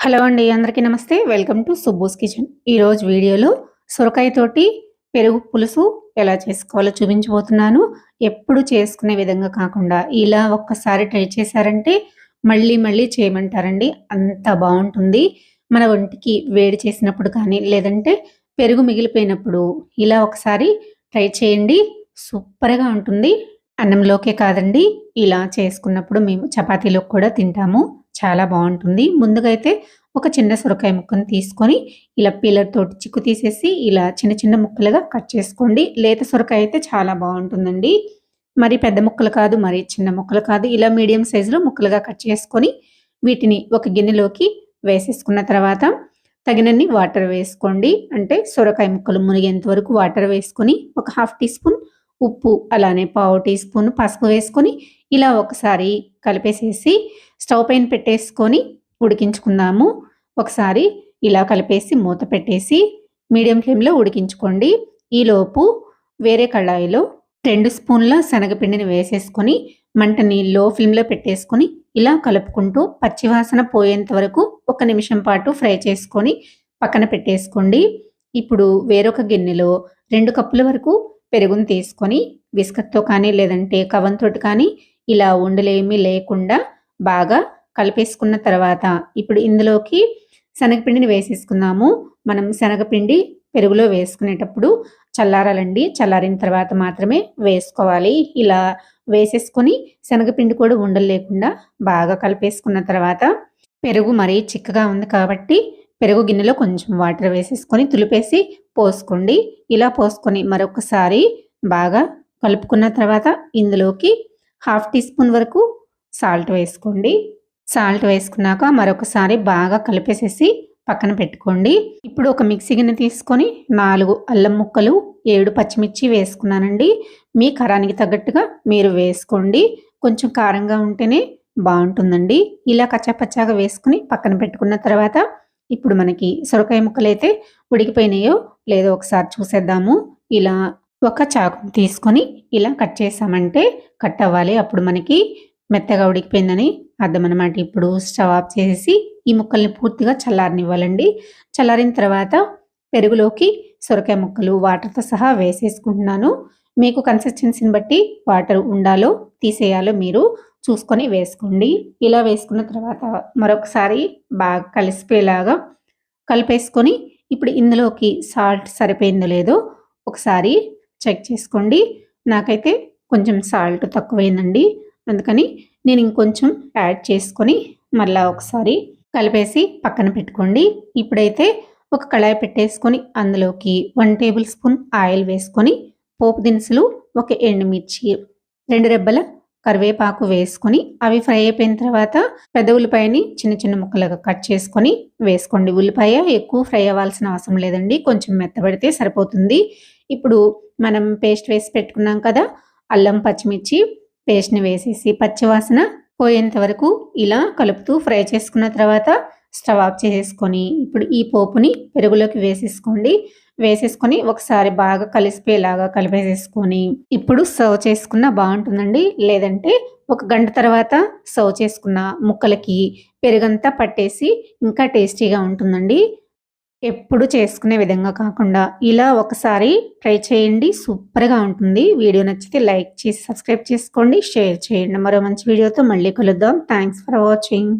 Hello అండి అందరికీ నమస్తే. వెల్కమ్ టు సుబ్బూస్ కిచెన్ ఈరోజు వీడియోలో సొరకాయతోటి పెరుగు పులుసు ఎలా చేసుకోవాలో చూపించబోతున్నాను. ఎప్పుడు చేసుకునే విధంగా కాకుండా ఇలా ఒక్కసారి ట్రై చేశారంటే మళ్ళీ మళ్ళీ చేయమంటారండి. అంత బాగుంటుంది. మన ఒంటికి వేడి చేసినప్పుడు కానీ లేదంటే పెరుగు మిగిలిపోయినప్పుడు ఇలా ఒకసారి ట్రై చేయండి. సూపర్గా ఉంటుంది. అన్నంలోకే కాదండి ఇలా చేసుకున్నప్పుడు మేము చపాతీలోకి కూడా తింటాము. చాలా బాగుంటుంది. ముందుగా అయితే ఒక చిన్న సొరకాయ ముక్కను తీసుకొని ఇలా పీలర్ తోటి చిక్కు తీసేసి ఇలా చిన్న చిన్న ముక్కలుగా కట్ చేసుకోండి. లేత సొరకాయ అయితే చాలా బాగుంటుందండి. మరి పెద్ద ముక్కలు కాదు మరి చిన్న ముక్కలు కాదు. ఇలా మీడియం సైజులో ముక్కలుగా కట్ చేసుకొని వీటిని ఒక గిన్నెలోకి వేసేసుకున్న తర్వాత తగినన్ని వాటర్ వేసుకోండి. అంటే సొరకాయ ముక్కలు మునిగేంత వరకు వాటర్ వేసుకొని ఒక హాఫ్ టీ స్పూన్ ఉప్పు అలానే పావు టీ స్పూన్ పసుపు వేసుకొని ఇలా ఒకసారి కలిపేసేసి స్టవ్ పైన పెట్టేసుకొని ఉడికించుకుందాము. ఒకసారి ఇలా కలిపేసి మూత పెట్టేసి మీడియం ఫ్లేమ్లో ఉడికించుకోండి. ఈలోపు వేరే కళాయిలో రెండు స్పూన్ల శనగపిండిని వేసేసుకొని మంటని లో ఫ్లేమ్లో పెట్టేసుకొని ఇలా కలుపుకుంటూ పచ్చివాసన పోయేంత వరకు ఒక నిమిషం పాటు ఫ్రై చేసుకొని పక్కన పెట్టేసుకోండి. ఇప్పుడు వేరొక గిన్నెలో రెండు కప్పుల వరకు పెరుగును తీసుకొని విస్కట్తో కానీ లేదంటే కవంతో కానీ ఇలా ఉండలేమి లేకుండా బాగా కలిపేసుకున్న తర్వాత ఇప్పుడు ఇందులోకి శనగపిండిని వేసేసుకుందాము. మనం శనగపిండి పెరుగులో వేసుకునేటప్పుడు చల్లారాలండి. చల్లారిన తర్వాత మాత్రమే వేసుకోవాలి. ఇలా వేసేసుకొని శనగపిండి కూడా ఉండలు లేకుండా బాగా కలిపేసుకున్న తర్వాత పెరుగు మరీ చిక్కగా ఉంది కాబట్టి పెరుగు గిన్నెలో కొంచెం వాటర్ వేసేసుకొని తులిపేసి పోసుకోండి. ఇలా పోసుకొని మరొకసారి బాగా కలుపుకున్న తర్వాత ఇందులోకి హాఫ్ టీ స్పూన్ వరకు సాల్ట్ వేసుకోండి. సాల్ట్ వేసుకున్నాక మరొకసారి బాగా కలిపేసేసి పక్కన పెట్టుకోండి. ఇప్పుడు ఒక మిక్సీ గిన్నె తీసుకొని నాలుగు అల్లం ముక్కలు ఏడు పచ్చిమిర్చి వేసుకున్నానండి. మీ కారానికి తగ్గట్టుగా మీరు వేసుకోండి. కొంచెం కారంగా ఉంటేనే బాగుంటుందండి. ఇలా కచ్చాపచ్చాగా వేసుకుని పక్కన పెట్టుకున్న తర్వాత ఇప్పుడు మనకి సొరకాయ ముక్కలు అయితే ఉడికిపోయినాయో లేదో ఒకసారి చూసేద్దాము. ఇలా ఒక చాకుని తీసుకొని ఇలా కట్ చేసామంటే కట్ అవ్వాలి. అప్పుడు మనకి మెత్తగా ఉడికిపోయిందని అర్థం అనమాట ఇప్పుడు స్టవ్ ఆఫ్ చేసి ఈ ముక్కల్ని పూర్తిగా చల్లారనివ్వాలండి. చల్లారిన తర్వాత పెరుగులోకి సొరకాయ ముక్కలు వాటర్తో సహా వేసేసుకుంటున్నాను. మీకు కన్సిస్టెన్సీని బట్టి వాటర్ ఉండాలో తీసేయాలో మీరు చూసుకొని వేసుకోండి. ఇలా వేసుకున్న తర్వాత మరొకసారి బాగా కలిసిపోయేలాగా కలిపేసుకొని ఇప్పుడు ఇందులోకి సాల్ట్ సరిపోయిందో లేదో ఒకసారి చెక్ చేసుకోండి. నాకైతే కొంచెం సాల్ట్ తక్కువైందండి. అందుకని నేను ఇంకొంచెం యాడ్ చేసుకొని మళ్ళీ ఒకసారి కలిపేసి పక్కన పెట్టుకోండి. ఇప్పుడైతే ఒక కళాయి పెట్టేసుకొని అందులోకి వన్ టేబుల్ స్పూన్ ఆయిల్ వేసుకొని పోపు దినుసులు ఒక ఎండుమిర్చి రెండు రెబ్బల కరివేపాకు వేసుకొని అవి ఫ్రై అయిపోయిన తర్వాత పెద్ద ఉల్లిపాయని చిన్న చిన్న ముక్కలుగా కట్ చేసుకొని వేసుకోండి. ఉల్లిపాయ ఎక్కువ ఫ్రై అవ్వాల్సిన అవసరం లేదండి. కొంచెం మెత్తబడితే సరిపోతుంది. ఇప్పుడు మనం పేస్ట్ వేసి పెట్టుకున్నాం కదా అల్లం పచ్చిమిర్చి పేస్ట్ని వేసేసి పచ్చివాసన పోయేంత వరకు ఇలా కలుపుతూ ఫ్రై చేసుకున్న తర్వాత స్టవ్ ఆఫ్ చేసేసుకొని ఇప్పుడు ఈ పోపుని పెరుగులోకి వేసేసుకోండి. వేసేసుకొని ఒకసారి బాగా కలిసిపోయేలాగా కలిపేసేసుకొని ఇప్పుడు సర్వ్ చేసుకున్న బాగుంటుందండి. లేదంటే ఒక గంట తర్వాత సర్వ్ చేసుకున్న ముక్కలకి పెరుగంతా పట్టేసి ఇంకా టేస్టీగా ఉంటుందండి. ఎప్పుడు చేసుకునే విధంగా కాకుండా ఇలా ఒకసారి ట్రై చేయండి. సూపర్గా ఉంటుంది. వీడియో నచ్చితే లైక్ చేసి సబ్స్క్రైబ్ చేసుకోండి. షేర్ చేయండి. మరో మంచి వీడియోతో మళ్ళీ కలుద్దాం. Thanks for watching